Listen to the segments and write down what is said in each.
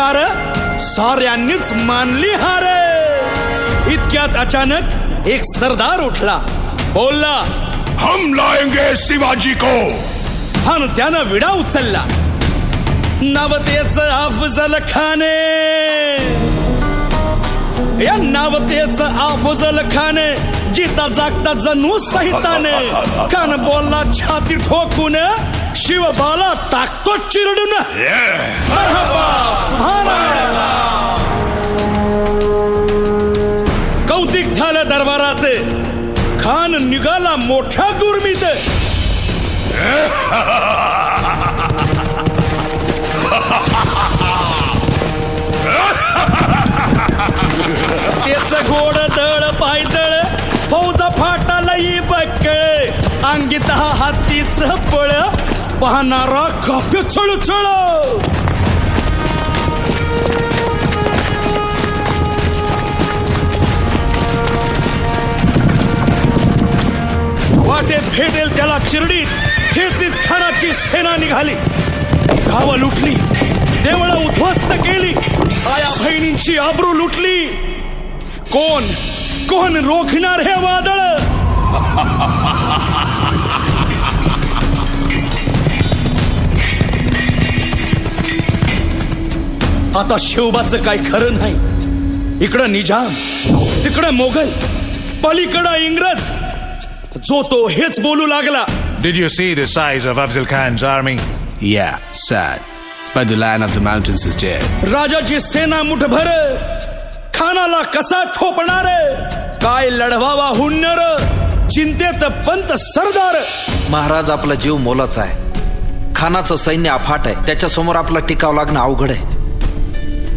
पुढाकार साऱ्यांनीच मानली हार. इतक्यात अचानक एक सरदार उठला. बोलला हम लाएंगे शिवाजी को. आणि त्यानं विडा उचलला. नवतेच अफजल खाने. या नवतेच अफजल खाने जिता जागता जणू सहिताने कान बोलला छाती ठोकून शिवबाला टाकतो चिरडून. कौतिक झालं दरबारात खान निघाला मोठ्या गुरमीत. त्याच गोड दळ पायदळ फौजा फाटाला अंगीत हा हातीच पळ. पाहणारा काप्य चळचळ वाटे फेडेल त्याला चिरडीत ठेचीत खानाची सेना निघाली. गावं लुटली देवळं उद्ध्वस्त केली आया बहिणींची आबरू लुटली. कोण कोण रोखणार हे वादळ? आता शिवबाचं काय खरं नाही. इकडं निजाम तिकडं मोगल पलीकडं इंग्रज. जो तो हेच बोलू लागला. Did you see the size of Afzal Khan's army? Yeah, sad. But the lion of the mountains is dead. राजाची सेना मुठभर खानाला कसा ठोपणार काय लढवावा हुन्नर? चिंतेत पंत सरदार. महाराज आपला जीव मोलाचा आहे. खानाचं सैन्य अफाट आहे. त्याच्यासमोर आपला टिकाव लागणं अवघड आहे.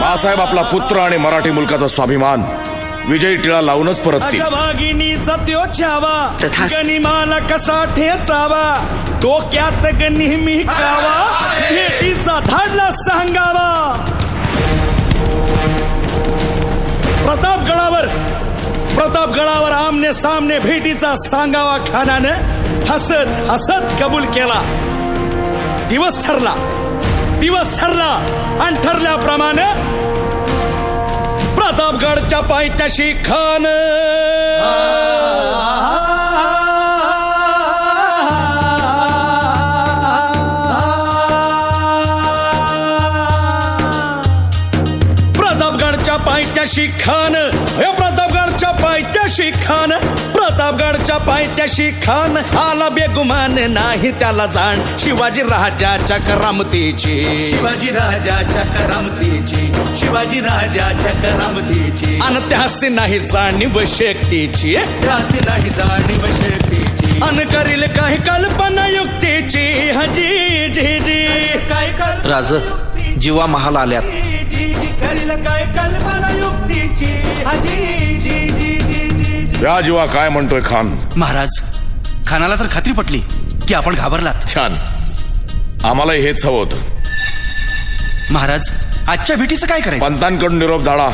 बाळासाहेब आपला पुत्र आणि मराठी मुलकाचा स्वाभिमान. विजयी टिळा लावूनच परततील. त्योच्छावा तथास्तु. गनिमाला कसा ठेचावा? डोक्यात ग नेहमी कावा भेटीचा धाडला सांगावा. प्रतापगडावर प्रतापगडावर आमने सामने भेटीचा सांगावा खानानं हसत हसत कबूल केला. दिवस ठरला. दिवस ठरला आणि ठरल्याप्रमाणे प्रतापगडच्या पायथ्याशी खान. प्रतापगडच्या पायथ्याशी खान. हे प्रतापगडच्या पायथ्याशी खान. प्रतापगडच्या पायथ्याशी खान आला बेगुमान नाही त्याला जाण. शिवाजी राजाच्या करामतीची. शिवाजी राजाच्या करामतीची. शिवाजी राजाच्या करामतीची. आणि त्यासी नाही जाणीव शक्तीची. त्यासी नाही जाणीव शक्तीची. अन करील काही कल्पना युक्तीची. हजी जी जी. काय राज जीवा महाल आल्यात. जी जी करील काय कल्पना युक्तीची. हजी जी जी. या जीवा काय म्हणतोय खान? महाराज खानाला तर खात्री पटली की आपण घाबरलात. छान. आम्हालाही हेच हवं होतं. महाराज आजच्या भेटीचं काय करायचं? पंतांकडून निरोप धाडा.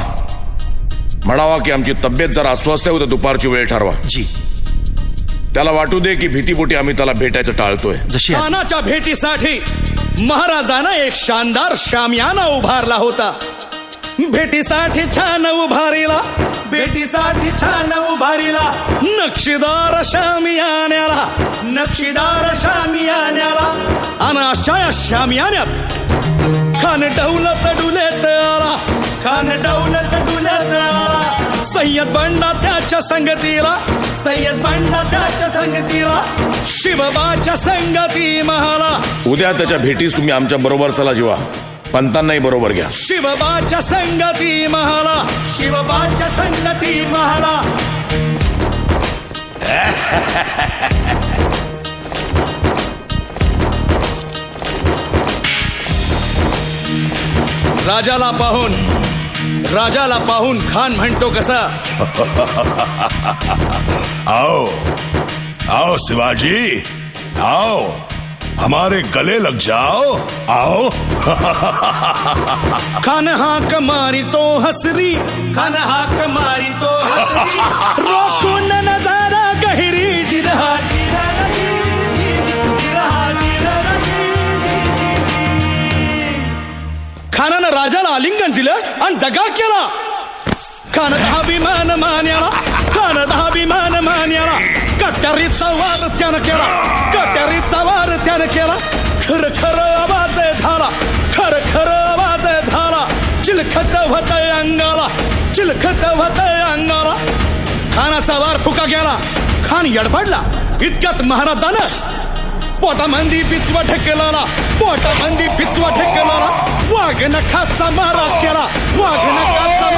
म्हणावा की आमची तब्येत जरा अस्वस्थ आहे उद्या दुपारची वेळ ठरवा. जी. त्याला वाटू दे की भीतीपोटी आम्ही त्याला भेटायचं टाळतोय. जशी आहे. खानाच्या भेटीसाठी महाराजानं एक शानदार शामियाना उभारला होता. भेटीसाठी छान उभारीला. भेटीसाठी छान उभारीला. नक्षीदार शामियान्याला नक्षीदार शामियान्याला आणि अशा या शामियान्यात खान डौलत डुलेत आला. खान डौलत डुलेत आला. सय्यद बंडा त्याच्या संगतीला. सय्यद बंडा त्याच्या संगतीला. शिवबाच्या संगती महाला उद्या त्याच्या भेटीस तुम्ही आमच्या बरोबर चला जीवा. पंतांनाही बरोबर घ्या. शिवबाच्या संगती महाला. शिवबाच्या संगती महाला. राजाला पाहून राजाला पाहून खान म्हणतो कसा? आओ आओ शिवाजी आओ. हमारे गले लग जाओ आओ। खान हाक मारी तो हसरी। खान हाक मारी तो हसरी। रोखून नजारा गहिरी जिरहा खानानं राजाला आलिंगन दिलं आणि दगा केला. खान अभिमान मान्याला खान अभिमान मान्याला. कट्यारीचा वार त्यानं केला. त्यानं केला खर खर आवाज झाला खर खर आवाज झाला चिलखत होत अंगाला चिलखत होत अंगाला खानाचा वार फुका गेला खान यडबडला इतक्यात महाराजानं पोटामंदी पिचवा ठेकेला पोटामंदी पिचवा ठेकेला वाघ नखाचा मारा केला वाघ नखाचा